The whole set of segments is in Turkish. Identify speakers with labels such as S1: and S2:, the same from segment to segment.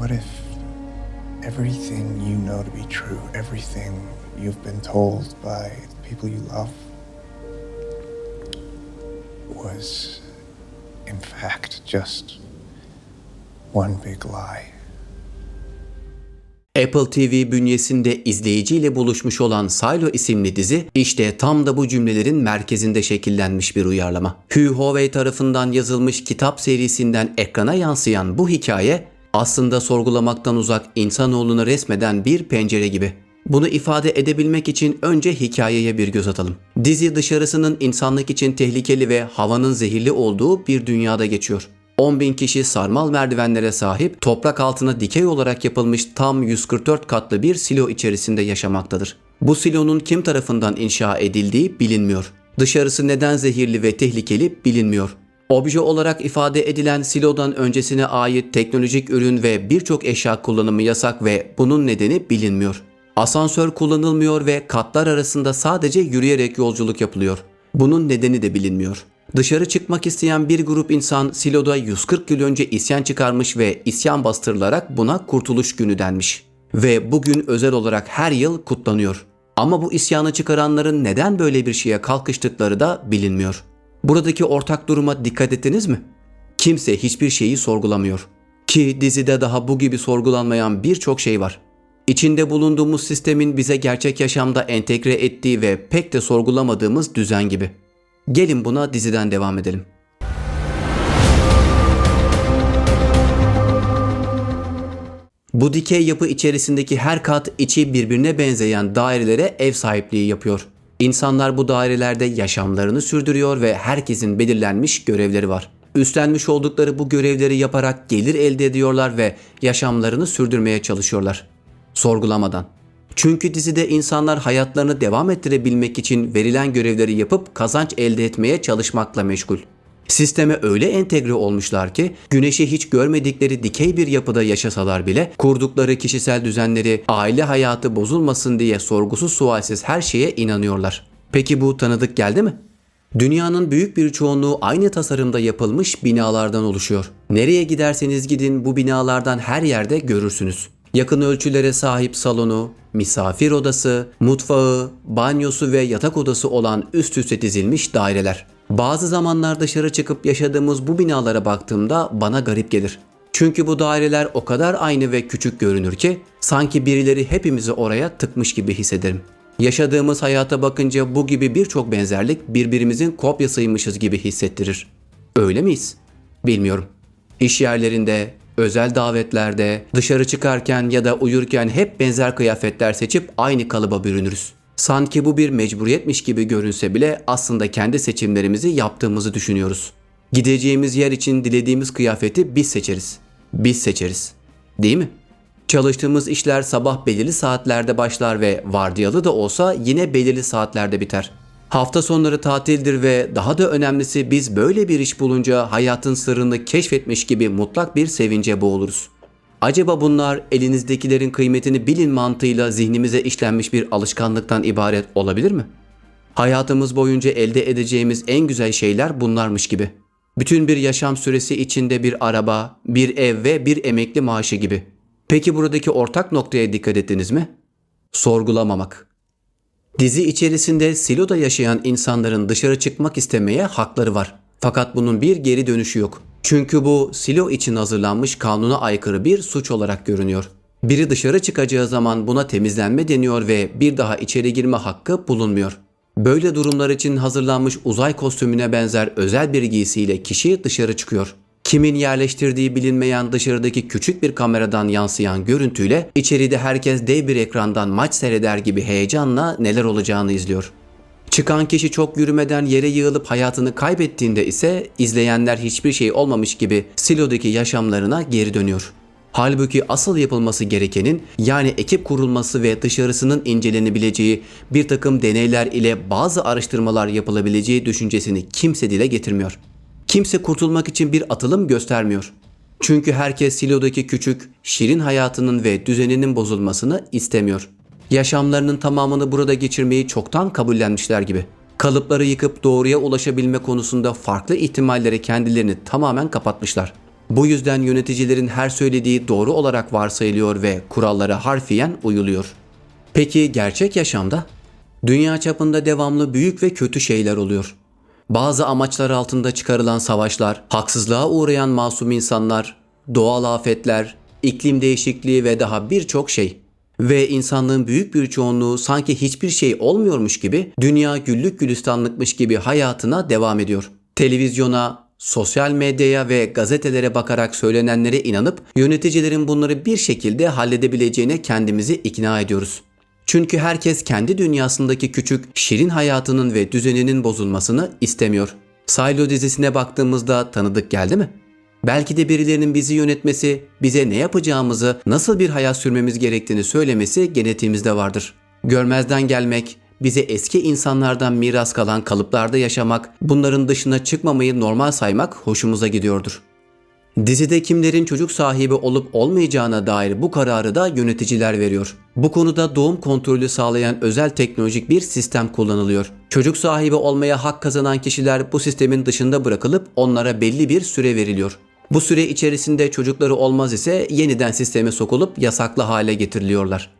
S1: What if everything you know to be true, everything you've been told by the people you love, was in fact just one big lie?
S2: Apple TV bünyesinde izleyiciyle buluşmuş olan Silo isimli dizi işte tam da bu cümlelerin merkezinde şekillenmiş bir uyarlama. Hugh Howey tarafından yazılmış kitap serisinden ekrana yansıyan bu hikaye aslında sorgulamaktan uzak insanoğlunu resmeden bir pencere gibi. Bunu ifade edebilmek için önce hikayeye bir göz atalım. Dizi dışarısının insanlık için tehlikeli ve havanın zehirli olduğu bir dünyada geçiyor. 10 bin kişi sarmal merdivenlere sahip toprak altına dikey olarak yapılmış tam 144 katlı bir silo içerisinde yaşamaktadır. Bu silonun kim tarafından inşa edildiği bilinmiyor. Dışarısı neden zehirli ve tehlikeli bilinmiyor. Obje olarak ifade edilen silodan öncesine ait teknolojik ürün ve birçok eşya kullanımı yasak ve bunun nedeni bilinmiyor. Asansör kullanılmıyor ve katlar arasında sadece yürüyerek yolculuk yapılıyor. Bunun nedeni de bilinmiyor. Dışarı çıkmak isteyen bir grup insan siloda 140 yıl önce isyan çıkarmış ve isyan bastırılarak buna kurtuluş günü denmiş. Ve bugün özel olarak her yıl kutlanıyor. Ama bu isyanı çıkaranların neden böyle bir şeye kalkıştıkları da bilinmiyor. Buradaki ortak duruma dikkat ettiniz mi? Kimse hiçbir şeyi sorgulamıyor. Ki dizide daha bu gibi sorgulanmayan birçok şey var. İçinde bulunduğumuz sistemin bize gerçek yaşamda entegre ettiği ve pek de sorgulamadığımız düzen gibi. Gelin buna diziden devam edelim. Bu dikey yapı içerisindeki her kat içi birbirine benzeyen dairelere ev sahipliği yapıyor. İnsanlar bu dairelerde yaşamlarını sürdürüyor ve herkesin belirlenmiş görevleri var. Üstlenmiş oldukları bu görevleri yaparak gelir elde ediyorlar ve yaşamlarını sürdürmeye çalışıyorlar. Sorgulamadan. Çünkü dizide insanlar hayatlarını devam ettirebilmek için verilen görevleri yapıp kazanç elde etmeye çalışmakla meşgul. Sisteme öyle entegre olmuşlar ki güneşi hiç görmedikleri dikey bir yapıda yaşasalar bile kurdukları kişisel düzenleri, aile hayatı bozulmasın diye sorgusuz sualsiz her şeye inanıyorlar. Peki bu tanıdık geldi mi? Dünyanın büyük bir çoğunluğu aynı tasarımda yapılmış binalardan oluşuyor. Nereye giderseniz gidin bu binalardan her yerde görürsünüz. Yakın ölçülere sahip salonu, misafir odası, mutfağı, banyosu ve yatak odası olan üst üste dizilmiş daireler. Bazı zamanlar dışarı çıkıp yaşadığımız bu binalara baktığımda bana garip gelir. Çünkü bu daireler o kadar aynı ve küçük görünür ki sanki birileri hepimizi oraya tıkmış gibi hissederim. Yaşadığımız hayata bakınca bu gibi birçok benzerlik birbirimizin kopyasıymışız gibi hissettirir. Öyle miyiz? Bilmiyorum. İş yerlerinde, özel davetlerde, dışarı çıkarken ya da uyurken hep benzer kıyafetler seçip aynı kalıba bürünürüz. Sanki bu bir mecburiyetmiş gibi görünse bile aslında kendi seçimlerimizi yaptığımızı düşünüyoruz. Gideceğimiz yer için dilediğimiz kıyafeti biz seçeriz. Biz seçeriz. Değil mi? Çalıştığımız işler sabah belirli saatlerde başlar ve vardiyalı da olsa yine belirli saatlerde biter. Hafta sonları tatildir ve daha da önemlisi biz böyle bir iş bulunca hayatın sırrını keşfetmiş gibi mutlak bir sevince boğuluruz. Acaba bunlar elinizdekilerin kıymetini bilin mantığıyla zihnimize işlenmiş bir alışkanlıktan ibaret olabilir mi? Hayatımız boyunca elde edeceğimiz en güzel şeyler bunlarmış gibi. Bütün bir yaşam süresi içinde bir araba, bir ev ve bir emekli maaşı gibi. Peki buradaki ortak noktaya dikkat ettiniz mi? Sorgulamamak. Dizi içerisinde siloda yaşayan insanların dışarı çıkmak istemeye hakları var. Fakat bunun bir geri dönüşü yok. Çünkü bu silo için hazırlanmış kanuna aykırı bir suç olarak görünüyor. Biri dışarı çıkacağı zaman buna temizlenme deniyor ve bir daha içeri girme hakkı bulunmuyor. Böyle durumlar için hazırlanmış uzay kostümüne benzer özel bir giysiyle kişi dışarı çıkıyor. Kimin yerleştirdiği bilinmeyen dışarıdaki küçük bir kameradan yansıyan görüntüyle içeride herkes dev bir ekrandan maç seyreder gibi heyecanla neler olacağını izliyor. Çıkan kişi çok yürümeden yere yığılıp hayatını kaybettiğinde ise izleyenler hiçbir şey olmamış gibi silodaki yaşamlarına geri dönüyor. Halbuki asıl yapılması gerekenin yani ekip kurulması ve dışarısının incelenebileceği bir takım deneyler ile bazı araştırmalar yapılabileceği düşüncesini kimse dile getirmiyor. Kimse kurtulmak için bir atılım göstermiyor. Çünkü herkes silodaki küçük, şirin hayatının ve düzeninin bozulmasını istemiyor. Yaşamlarının tamamını burada geçirmeyi çoktan kabullenmişler gibi. Kalıpları yıkıp doğruya ulaşabilme konusunda farklı ihtimallere kendilerini tamamen kapatmışlar. Bu yüzden yöneticilerin her söylediği doğru olarak varsayılıyor ve kurallara harfiyen uyuluyor. Peki gerçek yaşamda? Dünya çapında devamlı büyük ve kötü şeyler oluyor. Bazı amaçlar altında çıkarılan savaşlar, haksızlığa uğrayan masum insanlar, doğal afetler, iklim değişikliği ve daha birçok şey. Ve insanlığın büyük bir çoğunluğu sanki hiçbir şey olmuyormuş gibi, dünya güllük gülistanlıkmış gibi hayatına devam ediyor. Televizyona, sosyal medyaya ve gazetelere bakarak söylenenlere inanıp yöneticilerin bunları bir şekilde halledebileceğine kendimizi ikna ediyoruz. Çünkü herkes kendi dünyasındaki küçük, şirin hayatının ve düzeninin bozulmasını istemiyor. Silo dizisine baktığımızda tanıdık geldi mi? Belki de birilerinin bizi yönetmesi, bize ne yapacağımızı, nasıl bir hayat sürmemiz gerektiğini söylemesi genetiğimizde vardır. Görmezden gelmek, bize eski insanlardan miras kalan kalıplarda yaşamak, bunların dışına çıkmamayı normal saymak hoşumuza gidiyordur. Dizide kimlerin çocuk sahibi olup olmayacağına dair bu kararı da yöneticiler veriyor. Bu konuda doğum kontrolü sağlayan özel teknolojik bir sistem kullanılıyor. Çocuk sahibi olmaya hak kazanan kişiler bu sistemin dışında bırakılıp onlara belli bir süre veriliyor. Bu süre içerisinde çocukları olmaz ise yeniden sisteme sokulup yasaklı hale getiriliyorlar.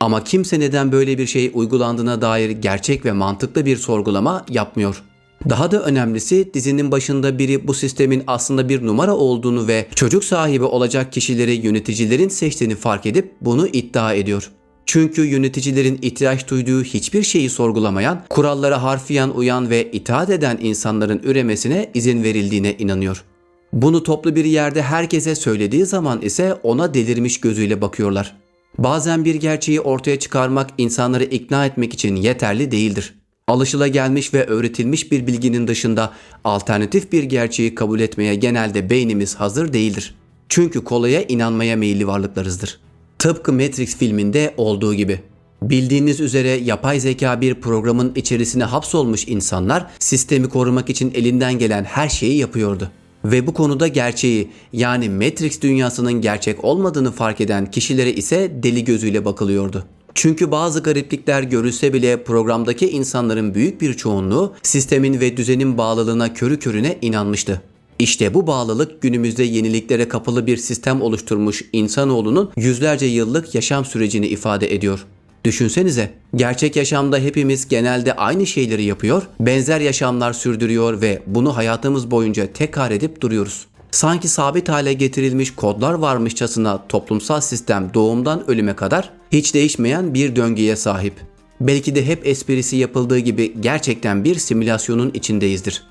S2: Ama kimse neden böyle bir şey uygulandığına dair gerçek ve mantıklı bir sorgulama yapmıyor. Daha da önemlisi dizinin başında biri bu sistemin aslında bir numara olduğunu ve çocuk sahibi olacak kişileri yöneticilerin seçtiğini fark edip bunu iddia ediyor. Çünkü yöneticilerin ihtiyaç duyduğu hiçbir şeyi sorgulamayan, kurallara harfiyen uyan ve itaat eden insanların üremesine izin verildiğine inanıyor. Bunu toplu bir yerde herkese söylediği zaman ise ona delirmiş gözüyle bakıyorlar. Bazen bir gerçeği ortaya çıkarmak insanları ikna etmek için yeterli değildir. Alışılagelmiş ve öğretilmiş bir bilginin dışında alternatif bir gerçeği kabul etmeye genelde beynimiz hazır değildir. Çünkü kolaya inanmaya meyilli varlıklarızdır. Tıpkı Matrix filminde olduğu gibi. Bildiğiniz üzere yapay zeka bir programın içerisine hapsolmuş insanlar sistemi korumak için elinden gelen her şeyi yapıyordu. Ve bu konuda gerçeği yani Matrix dünyasının gerçek olmadığını fark eden kişilere ise deli gözüyle bakılıyordu. Çünkü bazı gariplikler görülse bile programdaki insanların büyük bir çoğunluğu sistemin ve düzenin bağlılığına körü körüne inanmıştı. İşte bu bağlılık günümüzde yeniliklere kapalı bir sistem oluşturmuş insanoğlunun yüzlerce yıllık yaşam sürecini ifade ediyor. Düşünsenize, gerçek yaşamda hepimiz genelde aynı şeyleri yapıyor, benzer yaşamlar sürdürüyor ve bunu hayatımız boyunca tekrar edip duruyoruz. Sanki sabit hale getirilmiş kodlar varmışçasına toplumsal sistem doğumdan ölüme kadar hiç değişmeyen bir döngüye sahip. Belki de hep esprisi yapıldığı gibi gerçekten bir simülasyonun içindeyizdir.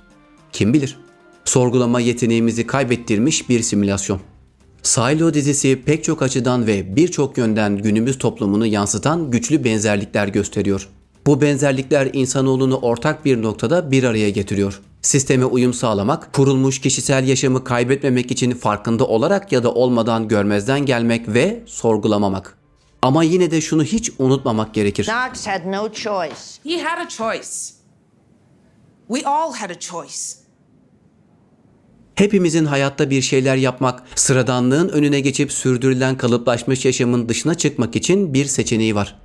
S2: Kim bilir? Sorgulama yeteneğimizi kaybettirmiş bir simülasyon. Silo dizisi pek çok açıdan ve birçok yönden günümüz toplumunu yansıtan güçlü benzerlikler gösteriyor. Bu benzerlikler insanoğlunu ortak bir noktada bir araya getiriyor. Sisteme uyum sağlamak, kurulmuş kişisel yaşamı kaybetmemek için farkında olarak ya da olmadan görmezden gelmek ve sorgulamamak. Ama yine de şunu hiç unutmamak gerekir.
S3: Knox had no choice.
S4: He had a choice. We all had a choice.
S2: Hepimizin hayatta bir şeyler yapmak, sıradanlığın önüne geçip sürdürülen kalıplaşmış yaşamın dışına çıkmak için bir seçeneği var.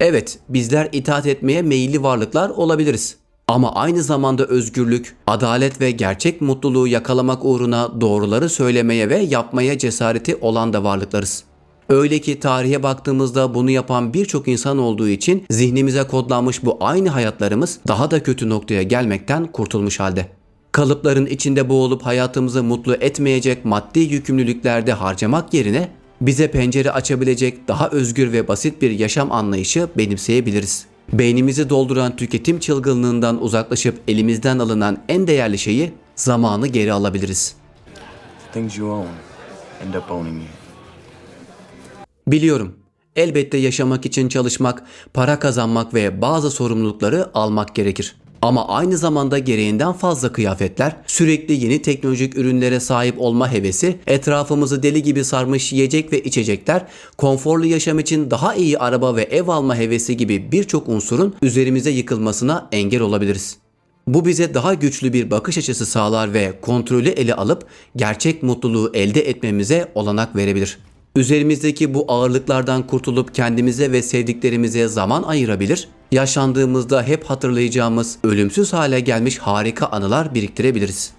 S2: Evet, bizler itaat etmeye meyilli varlıklar olabiliriz. Ama aynı zamanda özgürlük, adalet ve gerçek mutluluğu yakalamak uğruna doğruları söylemeye ve yapmaya cesareti olan da varlıklarız. Öyle ki tarihe baktığımızda bunu yapan birçok insan olduğu için zihnimize kodlanmış bu aynı hayatlarımız daha da kötü noktaya gelmekten kurtulmuş halde. Kalıpların içinde boğulup hayatımızı mutlu etmeyecek maddi yükümlülüklerde harcamak yerine bize pencere açabilecek daha özgür ve basit bir yaşam anlayışı benimseyebiliriz. Beynimizi dolduran tüketim çılgınlığından uzaklaşıp elimizden alınan en değerli şeyi zamanı geri alabiliriz. Biliyorum. Elbette yaşamak için çalışmak, para kazanmak ve bazı sorumlulukları almak gerekir. Ama aynı zamanda gereğinden fazla kıyafetler, sürekli yeni teknolojik ürünlere sahip olma hevesi, etrafımızı deli gibi sarmış yiyecek ve içecekler, konforlu yaşam için daha iyi araba ve ev alma hevesi gibi birçok unsurun üzerimize yıkılmasına engel olabiliriz. Bu bize daha güçlü bir bakış açısı sağlar ve kontrolü ele alıp gerçek mutluluğu elde etmemize olanak verebilir. Üzerimizdeki bu ağırlıklardan kurtulup kendimize ve sevdiklerimize zaman ayırabilir, yaşlandığımızda hep hatırlayacağımız ölümsüz hale gelmiş harika anılar biriktirebiliriz.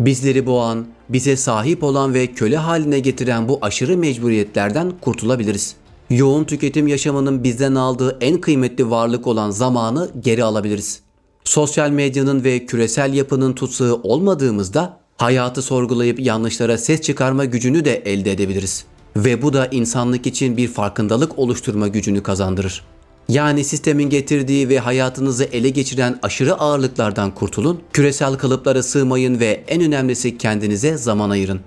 S2: Bizleri boğan, bize sahip olan ve köle haline getiren bu aşırı mecburiyetlerden kurtulabiliriz. Yoğun tüketim yaşamının bizden aldığı en kıymetli varlık olan zamanı geri alabiliriz. Sosyal medyanın ve küresel yapının tutsağı olmadığımızda hayatı sorgulayıp yanlışlara ses çıkarma gücünü de elde edebiliriz. Ve bu da insanlık için bir farkındalık oluşturma gücünü kazandırır. Yani sistemin getirdiği ve hayatınızı ele geçiren aşırı ağırlıklardan kurtulun, küresel kalıplara sığmayın ve en önemlisi kendinize zaman ayırın.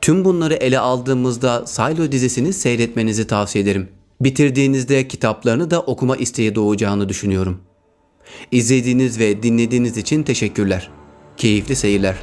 S2: Tüm bunları ele aldığımızda Silo dizisini seyretmenizi tavsiye ederim. Bitirdiğinizde kitaplarını da okuma isteği doğacağını düşünüyorum. İzlediğiniz ve dinlediğiniz için teşekkürler. Keyifli seyirler.